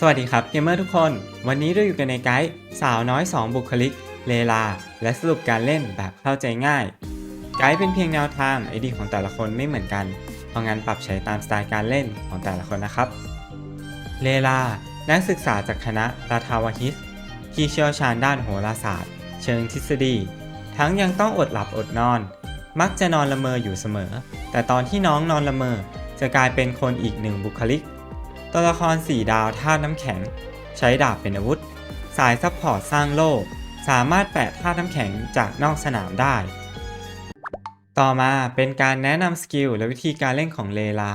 สวัสดีครับเกมเมอร์ทุกคน วันนี้เราอยู่กันในไกด์สาวน้อย 2 บุคลิก เลลา และสรุปการเล่นแบบเข้าใจง่าย ไกด์เป็นเพียงแนวทางไอดีของแต่ละคนไม่เหมือนกัน เพราะงั้นปรับใช้ตามสไตล์การเล่นของแต่ละคนนะครับ เลลา นักศึกษาจากคณะราธาวฮิสที่เชี่ยวชาญด้านโหราศาสตร์ เชิงทฤษฎี ทั้งยังต้องอดหลับอดนอน มักจะนอนละเมออยู่เสมอ แต่ตอนที่น้องนอนละเมอจะกลายเป็นคนอีกหนึ่งบุคลิก ตัวละคร 4 ดาวธาตุน้ำแข็ง ใช้ดาบเป็นอาวุธ สายซัพพอร์ตสร้างโลก สามารถแปะธาตุน้ำแข็งจากนอกสนามได้ ต่อมาเป็นการแนะนำสกิลและวิธีการเล่นของเลลา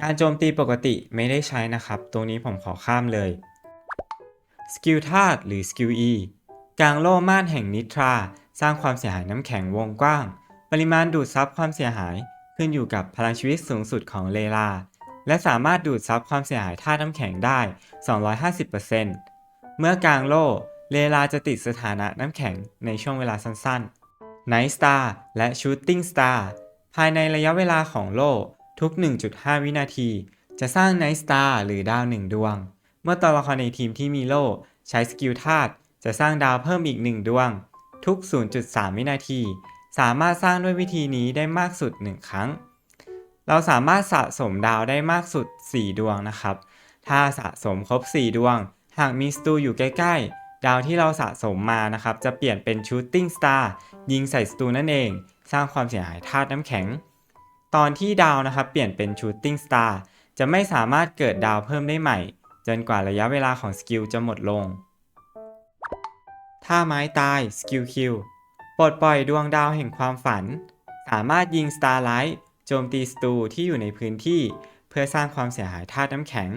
การโจมตีปกติไม่ได้ใช้นะครับ ตรงนี้ผมขอข้ามเลย สกิลธาตุหรือสกิล E กลางโล่ม่านแห่งนิทรา สร้างความเสียหายน้ำแข็งวงกว้าง ปริมาณดูดซับความเสียหายขึ้นอยู่กับพลังชีวิตสูงสุดของเลลา และสามารถดูดซับความเสียหายธาตุน้ำแข็งได้ 250%เมื่อกลางโล่เลลาจะติดสถานะน้ำแข็งในช่วงเวลาสั้นๆ Night Star และ Shooting Star ภายในระยะเวลาของโล่ทุก 1.5 วินาที จะสร้าง Night Star หรือดาวหนึ่งดวง เมื่อตัวละครในทีมที่มีโล่ใช้สกิลธาตุจะสร้างดาวเพิ่มอีก1ดวง ทุก 0.3 วินาที สามารถสร้างด้วยวิธีนี้ได้มากสุด 1 ครั้ง เราสามารถสะสมดาวได้มากสุด 4 ดวงนะครับ ถ้าสะสมครบ 4 ดวง หากมีสตูอยู่ใกล้ ๆ ดาวที่เราสะสมมานะครับ จะเปลี่ยนเป็นชูตติ้งสตาร์ยิงใส่สตูนั่นเอง สร้างความเสียหายธาตุน้ำแข็ง ตอนที่ดาวนะครับเปลี่ยนเป็นชูตติ้งสตาร์จะไม่สามารถเกิดดาวเพิ่มได้ใหม่ จนกว่าระยะเวลาของสกิลจะหมดลง ถ้าไม้ตายสกิลคิวปลดปล่อยดวงดาวแห่งความฝัน สามารถยิงสตาร์ไลท์ โจมตีสตูที่อยู่ในพื้นที่เพื่อสร้างความเสียหายธาตุน้ำแข็ง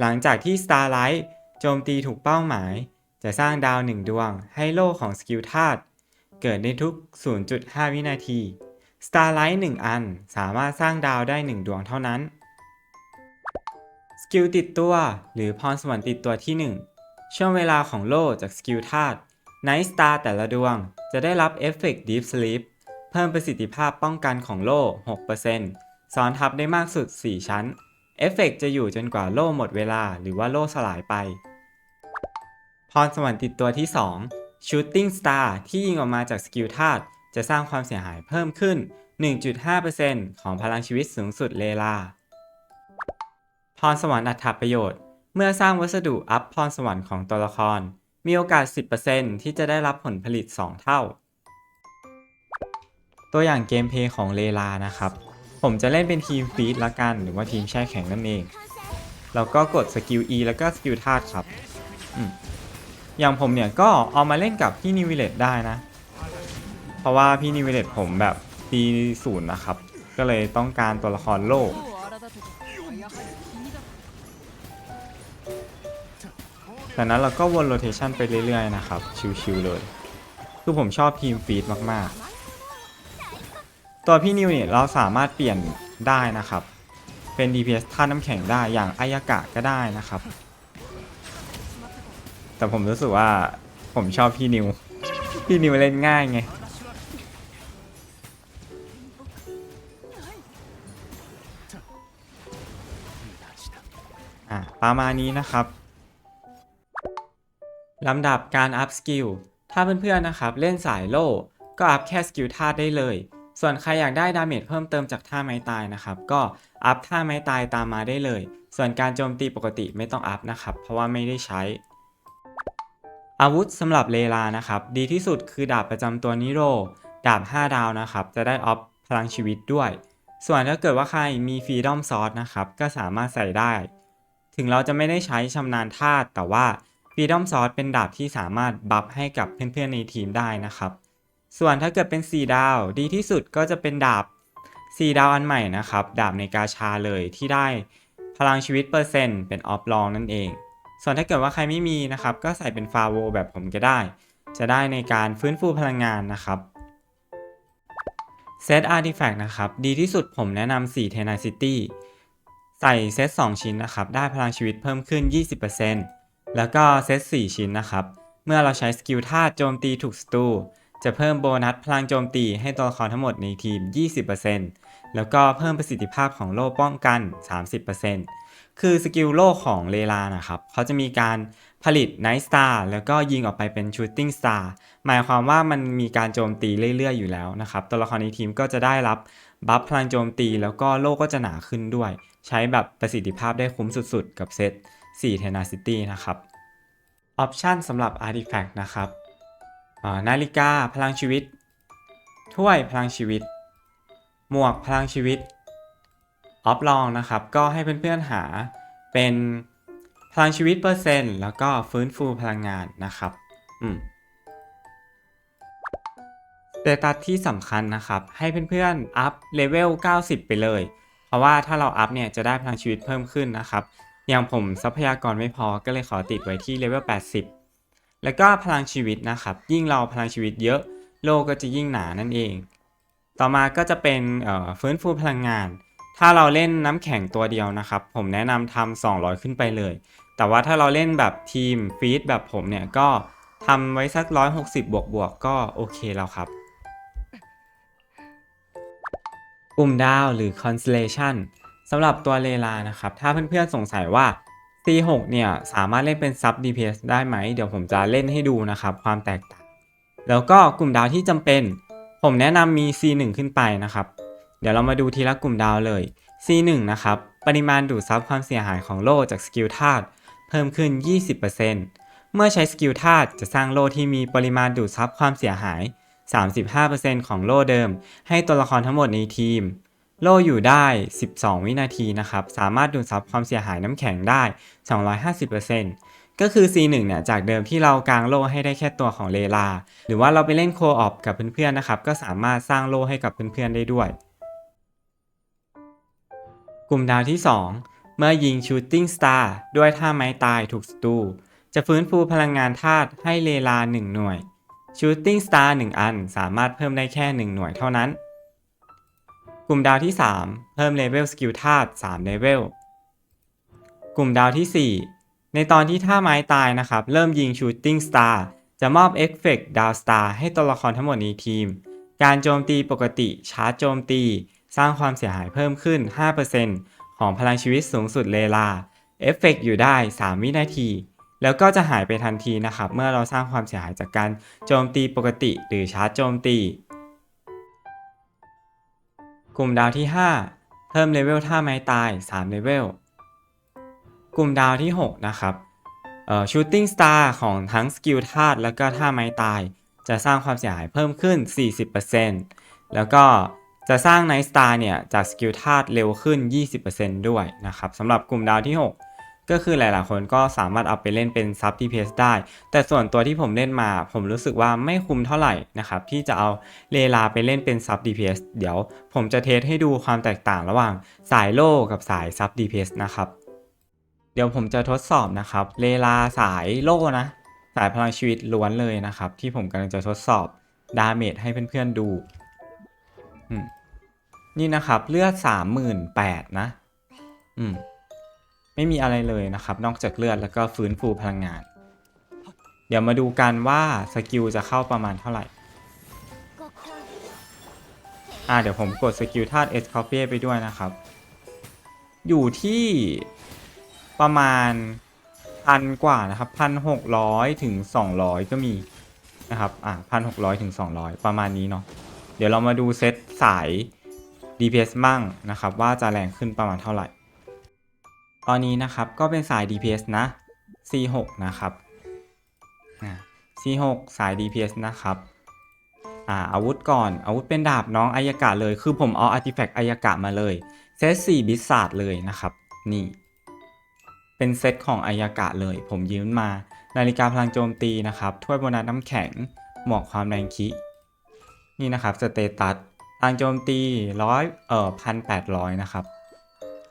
หลังจากที่ Starlight โจมตีถูกเป้าหมาย จะสร้างดาวหนึ่งดวงให้โล่ของสกิลธาตุเกิดในทุก 0.5 วินาที Starlight 1 อันสามารถสร้างดาวได้ 1 ดวงเท่านั้น สกิลติดตัวหรือพรสวรรค์ติดตัวที่ 1 ช่วงเวลาของโล่จากสกิลธาตุ Night Star แต่ละดวงจะได้รับเอฟเฟกต์ Deep Sleep เพิ่มประสิทธิภาพป้องกันของโล่ 6%ซ้อนทับได้มากสุด 4 ชั้น เอฟเฟกต์จะอยู่จนกว่าโล่หมดเวลาหรือว่าโล่สลายไป พรสวรรค์ติดตัวที่ 2 Shooting Star ที่ยิงออกมาจากสกิลธาตุจะสร้างความเสียหายเพิ่มขึ้น 1.5%ของพลังชีวิตสูงสุดเลลา พรสวรรค์อัตถประโยชน์ เมื่อสร้างวัสดุอัพพรสวรรค์ของตัวละคร มีโอกาส 10%ที่จะได้รับผลผลิต 2 เท่า ตัวอย่างเกมเพย์ของเลลานะครับ ผมจะเล่นเป็นทีมฟีดละกัน หรือว่าทีมแช่แข็งนั่นเอง แล้วก็กดสกิล E แล้วก็สกิลธาตุครับอืมอย่างผมเนี่ยก็เอามาเล่นกับพี่นิวิเลตได้นะ เพราะว่าพี่นิวิเลตผมแบบตีศูนย์นะครับ ก็เลยต้องการตัวละครโลก จากนั้นเราก็วนโรเทชันไปเรื่อยๆนะครับ ชิวๆเลย คือผมชอบทีมฟีดมากๆ ตัวพี่นิวเนี่ยเราสามารถเปลี่ยนได้นะครับ เป็น DPS ท่าตุน้ำแข็งได้อย่างอายากะก็ได้นะครับ แต่ผมรู้สึกว่าผมชอบพี่นิว พี่นิวเล่นง่ายไงอะประมาณนี้นะครับ ลำดับการอัพสกิล ถ้าเพื่อนๆนะครับ เล่นสายโล่ ก็อัพแค่สกิลท่าได้เลย ส่วนใครอยากได้ดาเมจเพิ่มเติมจากท่าไม้ตายนะครับ ก็อัพท่าไม้ตายตามมาได้เลย ส่วนการโจมตีปกติไม่ต้องอัพนะครับ เพราะว่าไม่ได้ใช้ อาวุธสำหรับเลลานะครับ ดีที่สุดคือดาบประจำตัวนิโร ดาบ 5 ดาวนะครับ จะได้ออฟพลังชีวิตด้วย ส่วนถ้าเกิดว่าใครมีฟรีดอมซอสนะครับ ก็สามารถใส่ได้ ถึงเราจะไม่ได้ใช้ชำนาญธาตุแต่ว่า Freedom Sword เป็นดาบที่สามารถบัฟให้กับเพื่อนๆในทีมได้นะครับ ส่วนถ้าเกิดเป็น 4 ดาว ดีที่สุดก็จะเป็นดาบ 4 ดาวอันใหม่นะครับ ดาบในกาชาเลยที่ได้พลังชีวิตเปอร์เซ็นต์เป็นออฟลองนั่นเอง ส่วนถ้าเกิดว่าใครไม่มีนะครับ ก็ใส่เป็นฟาโวแบบผมก็ได้ จะได้ในการฟื้นฟูพลังงานนะครับเซตอาร์ติแฟกต์นะครับ ดีที่สุดผมแนะนำ4 Tenacity ใส่เซต2 ชิ้นนะครับ ได้พลังชีวิตเพิ่มขึ้น 20%แล้วก็เซต4 ชิ้นนะครับ เมื่อเราใช้สกิลธาโจมตีถูกสตู จะเพิ่มโบนัสพลังโจมตีให้ตัวละครทั้งหมดในทีม 20%แล้วก็เพิ่มประสิทธิภาพของโล่ป้องกัน 30%คือสกิลโลกของเลลานะครับเขาจะมีการผลิตไนท์สตาร์แล้วก็ยิงออกไปเป็นชูตติ้งสตาร์หมายความว่ามันมีการโจมตีเรื่อยๆ อยู่แล้วนะครับ ตัวละครในทีมก็จะได้รับบัฟพลังโจมตีแล้วก็โลกก็จะหนาขึ้นด้วย ใช้แบบประสิทธิภาพได้คุ้มสุดๆ กับเซต4 Tenacity นะครับ ออปชันสำหรับ Artifact นะครับ นาฬิกาพลังชีวิต ถ้วยพลังชีวิต หมวกพลังชีวิต ออฟลองนะครับ ก็ให้เพื่อนๆหาเป็นพลังชีวิตเปอร์เซ็นต์ แล้วก็ฟื้นฟูพลังงานนะครับ อืมเตตัสที่สำคัญนะครับ ให้เพื่อนๆ อัพเลเวล 90 ไปเลย เพราะว่าถ้าเราอัพเนี่ยจะได้พลังชีวิตเพิ่มขึ้นนะครับ อย่างผมทรัพยากรไม่พอก็เลยขอติดไว้ที่เลเวล 80 แล้วก็พลังชีวิตนะครับ ยิ่งเราพลังชีวิตเยอะโลกก็จะยิ่งหนานั่นเอง ต่อมาก็จะเป็นเอ่อฟื้นฟูพลังงาน ถ้าเราเล่นน้ำแข็งตัวเดียวนะครับ ผมแนะนำทำ200 ขึ้นไปเลย แต่ว่าถ้าเราเล่นแบบทีมฟีดแบบผมเนี่ยก็ทำไว้สัก 160 บวกบวกก็โอเคแล้วครับ กลุ่มดาวหรือ constellation สำหรับตัวเลลานะครับ ถ้าเพื่อนๆสงสัยว่า C6 เนี่ยสามารถเล่นเป็น sub DPS ได้ไหม เดี๋ยวผมจะเล่นให้ดูนะครับ ความแตกต่าง แล้วก็กลุ่มดาวที่จำเป็น ผมแนะนำมี C1 ขึ้นไปนะครับ เดี๋ยวเรามาดูทีละกลุ่มดาวเลย C1 นะครับ ปริมาณดูดซับความเสียหายของโล่จากสกิลธาตุเพิ่มขึ้น 20%เมื่อใช้สกิลธาตุจะสร้างโล่ที่มีปริมาณดูดซับความเสียหาย 35%ของโล่เดิม ให้ตัวละครทั้งหมดในทีม โล่อยู่ได้ 12 วินาทีนะครับ สามารถดูดซับความเสียหายน้ำแข็งได้ 250%ก็คือ C1 เนี่ย จากเดิมที่เรากางโล่ให้ได้แค่ตัวของเลลา หรือว่าเราไปเล่นโคออปกับเพื่อนๆนะครับ ก็สามารถสร้างโล่ให้กับเพื่อนๆได้ด้วย กลุ่มดาวที่ 2 เมื่อยิง Shooting Star ด้วยท่าไม้ตายถูกศัตรูจะฟื้นฟูพลังงานธาตุให้เลลา 1 หน่วย Shooting Star 1อันสามารถเพิ่มได้แค่ 1 หน่วยเท่านั้น กลุ่มดาวที่ 3 เพิ่มเลเวลสกิลธาตุ3เลเวล กลุ่มดาวที่ 4 ในตอนที่ท่าไม้ตายนะครับ เริ่มยิง Shooting Star จะมอบเอฟเฟกต์ดาวสตาร์ให้ตัวละครทั้งหมดในทีม การโจมตีปกติชาร์จโจมตี สร้างความเสียหายเพิ่มขึ้น 5%ของพลังชีวิตสูงสุดเลลา เอฟเฟกต์อยู่ได้ 3 วินาที แล้วก็จะหายไปทันทีนะครับ เมื่อเราสร้างความเสียหายจากการโจมตีปกติ หรือชาร์จโจมตี กลุ่มดาวที่ 5 เพิ่มเลเวลท่าไม้ตาย 3 เลเวล กลุ่มดาวที่ 6 นะครับเอ่อ Shooting Star ของทั้งสกิลธาตุแล้วก็ท่าไม้ตาย จะสร้างความเสียหายเพิ่มขึ้น 40%แล้วก็จะสร้างไนสตาร์เนี่ย จากสกิลธาตุเร็วขึ้น 20%ด้วยนะครับสำหรับกลุ่มดาวที่ 6 ก็คือหลายๆ คนก็สามารถเอาไปเล่นเป็นซับ DPS ได้ แต่ส่วนตัวที่ผมเล่นมาผมรู้สึกว่าไม่คุ้มเท่าไหร่นะครับที่จะเอาเลลาไปเล่นเป็นซับ DPS เดี๋ยวผมจะเทสให้ดูความแตกต่างระหว่างสายโล่กับสายซับ DPS นะครับ เดี๋ยวผมจะทดสอบนะครับเลลาสายโล่นะ สายพลังชีวิตล้วนเลยนะครับ ที่ผมกำลังจะทดสอบดาเมจให้เพื่อนๆดูนี่นะครับเลือดสามหมื่นแปดนะ อืม ไม่มีอะไรเลยนะครับ นอกจากเลือดแล้วก็ฟื้นฟูพลังงาน เดี๋ยวมาดูกันว่าสกิลจะเข้าประมาณเท่าไหร่ อ่าเดี๋ยวผมกดสกิลธาตุเอสคอเปียไปด้วยนะครับ อยู่ที่ประมาณพันกว่านะครับพันหกร้อยถึงสองร้อยก็มีนะครับ อ่าพันหกร้อยถึงสองร้อยประมาณนี้เนาะ เดี๋ยวเรามาดูเซตสาย DPS บ้างนะครับ ว่าจะแรงขึ้นประมาณเท่าไหร่ ตอนนี้นะครับก็เป็นสาย DPS นะ C6 นะครับ C6 สาย DPS นะครับอ่าอาวุธก่อนอาวุธเป็นดาบน้องอายากะเลย คือผมเอาอาร์ติแฟกต์อายากะมาเลย เซต4บิสซาดเลยนะครับ นี่ เป็นเซตของอายากะเลย ผมยืมมา นาฬิกาพลังโจมตีนะครับ ถ้วยโบนัสน้ำแข็ง หมวกความแรงคิ นี่นะครับ สเตตัสพลังโจมตีร้อยเอ่อพันแปดร้อยนะครับ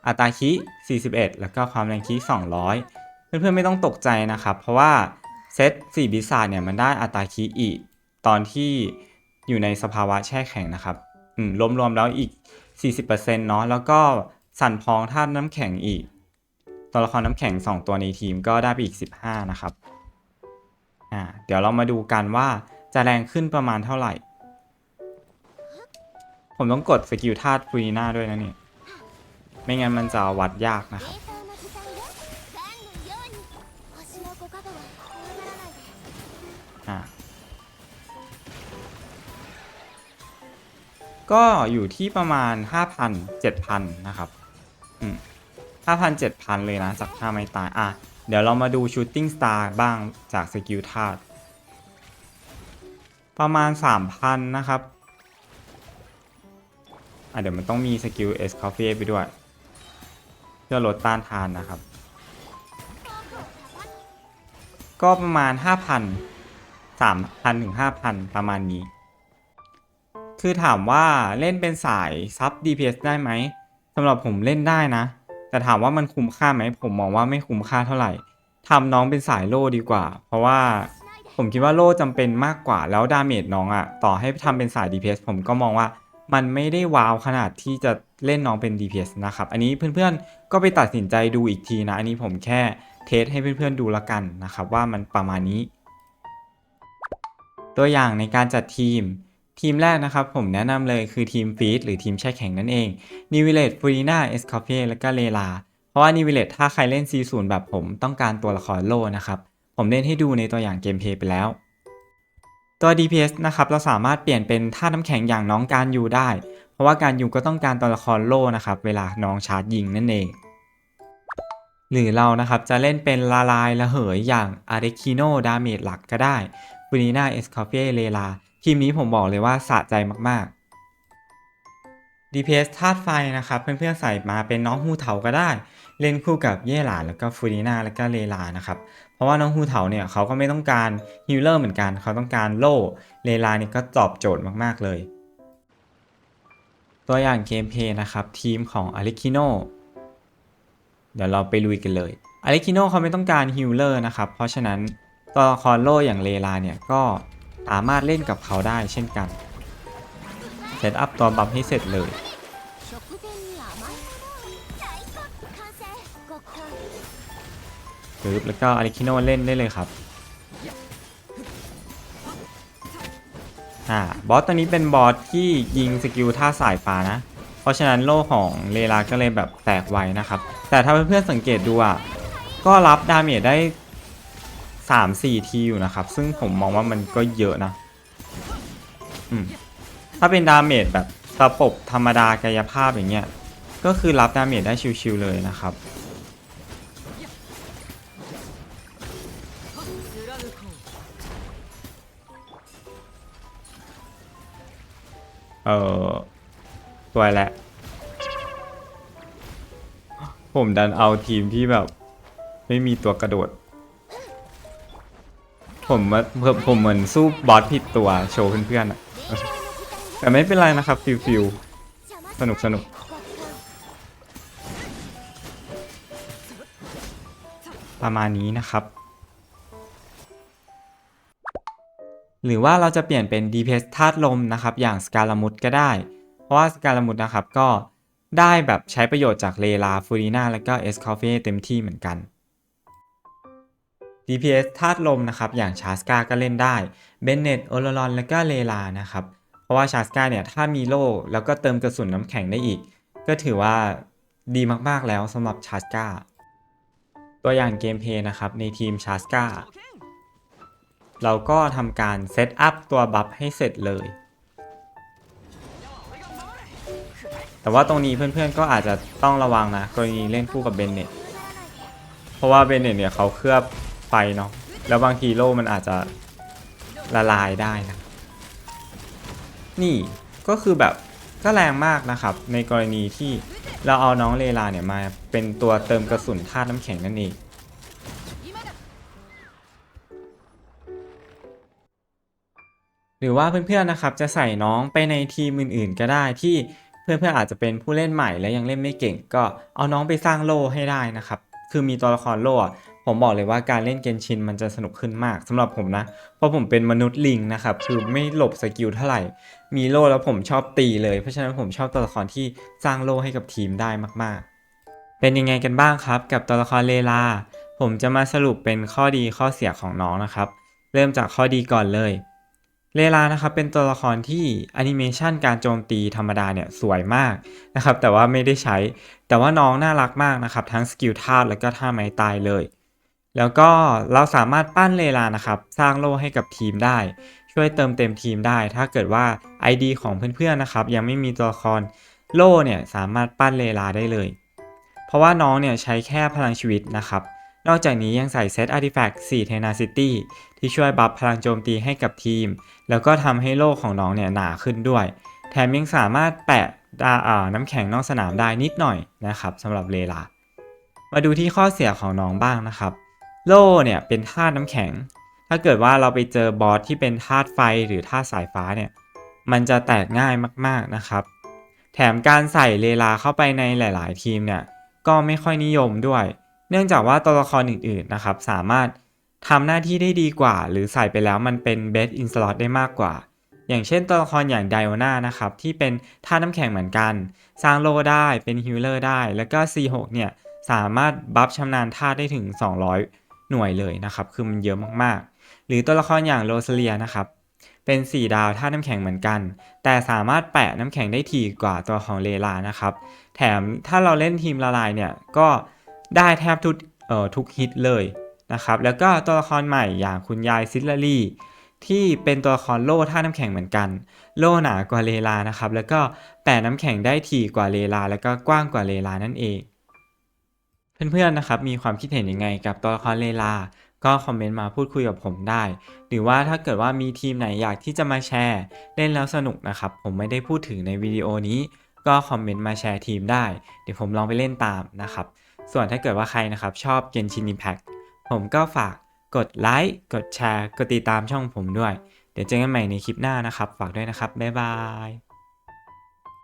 อัตราคิ41 แล้วก็ความแรงคิ200 เพื่อนๆไม่ต้องตกใจนะครับ เพราะว่าเซต4บิสซาเนี่ยมันได้อัตราคิอีกตอนที่อยู่ในสภาวะแช่แข็งนะครับอืมรวมๆแล้วอีก 40%เนาะแล้วก็สั่นพองธาตุน้ำแข็งอีก ตัวละครน้ำแข็ง 2 ตัวในทีมก็ได้ไปอีก 15 นะครับอ่าเดี๋ยวเรามาดูกันว่าจะแรงขึ้นประมาณเท่าไหร่ ผมต้องกดสกิลธาตุฟรีหน้าด้วยนะเนี่ย ไม่งั้นมันจะวัดยากนะครับ อะก็อยู่ที่ประมาณ 5,000 7,000 นะครับ อืม5,000 7,000 เลยนะจากท่าไม่ตาย อะ เดี๋ยวเรามาดูชูตติ้งสตาร์บ้างจากสกิลธาตุประมาณ 3,000 นะครับ อะ เดี๋ยวมันต้องมีสกิลเอสคาเฟ่ไปด้วย เพื่อลดต้านทานนะครับ ก็ประมาณ 5,000 3,000ถึง5,000 ประมาณนี้ คือถามว่าเล่นเป็นสายซับ DPS ได้ไหมสำหรับผมเล่นได้นะ แต่ถามว่ามันคุ้มค่าไหม ผมมองว่าไม่คุ้มค่าเท่าไหร่ทำน้องเป็นสายโล่ดีกว่า เพราะว่าผมคิดว่าโล่จำเป็นมากกว่าแล้วดาเมจน้องอะต่อให้ทำเป็นสาย DPS ผมก็มองว่า มันไม่ได้ว้าวขนาดที่จะเล่นน้องเป็น DPS นะครับ อันนี้เพื่อนๆก็ไปตัดสินใจดูอีกทีนะ อันนี้ผมแค่เทสให้เพื่อนๆดูละกันนะครับ ว่ามันประมาณนี้ ตัวอย่างในการจัดทีมทีมแรกนะครับผมแนะนำเลยคือทีมฟีดหรือทีมแช่แข็งนั่นเองนิวิเลตฟูริน่าเอสคาเฟ่และก็เลลาเพราะว่านิวิเลตถ้าใครเล่น C0 แบบผมต้องการตัวละครโลนะครับ ผมเล่นให้ดูในตัวอย่างเกมเพลย์ไปแล้ว ตัว DPS นะครับเราสามารถเปลี่ยนเป็นท่าตุน้ำแข็งอย่างน้องการยูได้ เพราะว่าการยูก็ต้องการตัวละครโล่นะครับเวลาน้องชาร์จยิงนั่นเอง หรือเรานะครับจะเล่นเป็นละลายระเหยอย่างอาร์เ k คิโนดาเมจหลักก็ได้ฟูนิน่าเอสคาเฟ่เลลาทีมนี้ผมบอกเลยว่าสะใจมากๆ DPS ธาตุไฟนะครับเพื่อนๆใส่มาเป็นน้องฮูเถาก็ได้ เล่นคู่กับเย่หลานแล้วก็ฟูนิน่าแล้วก็เลลานะครับ เพราะว่าน้องฮูเถาเนี่ยเขาก็ไม่ต้องการฮิลเลอร์เหมือนกัน เขาต้องการโล่เลลาเนี่ยก็ตอบโจทย์มากๆเลย ตัวอย่างเกมเพย์นะครับ ทีมของอาริคิโนเดี๋ยวเราไปลุยกันเลยอาริคิโนเขาไม่ต้องการฮิลเลอร์นะครับ เพราะฉะนั้นตัวละครโล่อย่างเลลาเนี่ยก็สามารถเล่นกับเขาได้เช่นกันเซตอัพตัวบัฟให้เสร็จเลย ปึ๊บแล้วก็อาริคิโนเล่นได้เลยครับอ่าบอสตัวนี้เป็นบอสที่ยิงสกิลท่าสายฟ้านะ เพราะฉะนั้นโล่ของเลลาก็เลยแบบแตกไวนะครับ แต่ถ้าเพื่อนๆสังเกตดูอะก็รับดาเมจได้ 3-4 ทีอยู่นะครับ ซึ่งผมมองว่ามันก็เยอะนะอืมถ้าเป็นดาเมจแบบตะปบธรรมดากายภาพอย่างเงี้ยก็คือรับดาเมจได้ชิวๆเลยนะครับ เออตัวแหละ ผมดันเอาทีมที่แบบ ไม่มีตัวกระโดด ผมว่าผมผมเหมือนสู้บอสผิดตัวโชว์เพื่อนๆอะแต่ไม่เป็นไรนะครับฟิลฟิลสนุกสนุกประมาณนี้นะครับ หรือว่าเราจะเปลี่ยนเป็น DPS ธาตุลมนะครับ อย่างสกาลามุดก็ได้ เพราะว่าสกาลามุดนะครับก็ได้แบบใช้ประโยชน์จากเลลาฟูรีนาและก็เอสคาเฟ่เต็มที่เหมือนกัน DPS ธาตุลมนะครับอย่างชาสกาก็เล่นได้เบนเนตโอโลรอนและก็เลลานะครับ เพราะว่าชาสกาเนี่ยถ้ามีโล่แล้วก็เติมกระสุนน้ำแข็งได้อีก ก็ถือว่าดีมากๆแล้วสำหรับชาสกาตัวอย่างเกมเพย์นะครับในทีมชาสกา เราก็ทำการเซตอัพตัวบัฟให้เสร็จเลย แต่ว่าตรงนี้เพื่อนๆก็อาจจะต้องระวังนะ กรณีเล่นคู่กับเบนเน็ตเพราะว่าเบนเน็ตเนี่ยเขาเคลือบไฟเนาะแล้วบางทีโล่มันอาจจะละลายได้นะ นี่ก็คือแบบก็แรงมากนะครับ ในกรณีที่เราเอาน้องเลลาเนี่ยมาเป็นตัวเติมกระสุนธาตุน้ำแข็งนั่นเอง รือว่าเพื่อนๆนะครับจะใส่น้องไปในทีมอื่นๆ ก็ได้ที่เพื่อนๆอาจจะเป็นผู้เล่นใหม่และยังเล่นไม่เก่ง ก็เอาน้องไปสร้างโล่ให้ได้นะครับคือมีตัวละครโล่ผมบอกเลยว่าการเล่นเกนชินมันจะสนุกขึ้นมากสำหรับผมนะ เพราะผมเป็นมนุษย์ลิงนะครับคือไม่หลบสกิลเท่าไหร่ มีโล่แล้วผมชอบตีเลย เพราะฉะนั้นผมชอบตัวละครที่สร้างโล่ให้กับทีมได้มากๆ เป็นยังไงกันบ้างครับ กับตัวละครเลลาผมจะมาสรุปเป็นข้อดีข้อเสียของน้องนะครับ เริ่มจากข้อดีก่อนเลย เลลานะครับเป็นตัวละครที่แอนิเมชันการโจมตีธรรมดาเนี่ยสวยมากนะครับแต่ว่าไม่ได้ใช้ แต่ว่าน้องน่ารักมากนะครับทั้งสกิลท่าแล้วก็ท่าไม้ตายเลย แล้วก็เราสามารถปั้นเลลานะครับสร้างโล่ให้กับทีมได้ ช่วยเติมเต็มทีมได้ ถ้าเกิดว่า ID ของเพื่อนๆนะครับยังไม่มีตัวละครโล่เนี่ยสามารถปั้นเลลาได้เลย เพราะว่าน้องเนี่ยใช้แค่พลังชีวิตนะครับ นอกจากนี้ยังใส่เซต Artifact 4 Tenacity ที่ช่วยบัฟพลังโจมตีให้กับทีม แล้วก็ทำให้โล่ของน้องเนี่ยหนาขึ้นด้วย แถมยังสามารถแปะดาอาน้ำแข็งนอกสนามได้นิดหน่อยนะครับสำหรับเลลา มาดูที่ข้อเสียของน้องบ้างนะครับ โล่เนี่ยเป็นธาตุน้ำแข็ง ถ้าเกิดว่าเราไปเจอบอสที่เป็นธาตุไฟหรือธาตุสายฟ้าเนี่ย มันจะแตกง่ายมากๆนะครับ แถมการใส่เลลาเข้าไปในหลาย ๆ ทีมเนี่ยก็ไม่ค่อยนิยมด้วย เนื่องจากว่าตัวละครอื่นๆนะครับสามารถทำหน้าที่ได้ดีกว่า หรือใส่ไปแล้วมันเป็น best in slot ได้มากกว่า อย่างเช่นตัวละครอย่างไดโอนานะครับที่เป็นธาน้ำแข็งเหมือนกัน สร้างโลได้เป็นฮิลเลอร์ได้ แล้วก็ C6 เนี่ยสามารถบัฟชำนาญธาได้ถึง 200 หน่วยเลยนะครับ คือมันเยอะมากๆ หรือตัวละครอย่างโรสเลียนะครับเป็น 4 ดาวธาน้ำแข็งเหมือนกัน แต่สามารถแปะน้ำแข็งได้ถี่กว่าตัวของเลลานะครับ แถมถ้าเราเล่นทีมละลายเนี่ยก็ ได้แทบทุกเอ่อทุกฮิตเลยนะครับ แล้วก็ตัวละครใหม่อย่างคุณยายซิลลารีที่เป็นตัวละครโล่ท่าน้ำแข็งเหมือนกัน โล่หนากว่าเลลานะครับ แล้วก็แปะน้ำแข็งได้ถี่กว่าเลลา แล้วก็กว้างกว่าเลลานั่นเอง เพื่อนๆนะครับมีความคิดเห็นยังไงกับตัวละครเลลา ก็คอมเมนต์มาพูดคุยกับผมได้ หรือว่าถ้าเกิดว่ามีทีมไหนอยากที่จะมาแชร์เล่นแล้วสนุกนะครับ ผมไม่ได้พูดถึงในวิดีโอนี้ ก็คอมเมนต์มาแชร์ทีมได้ เดี๋ยวผมลองไปเล่นตามนะครับ ส่วนถ้าเกิดว่าใครนะครับชอบ Genshin Impact ผมก็ฝากกดไลค์ กดแชร์ กดติดตามช่องผมด้วย เดี๋ยวเจอกันใหม่ในคลิปหน้านะครับ ฝากด้วยนะครับ บ๊ายบาย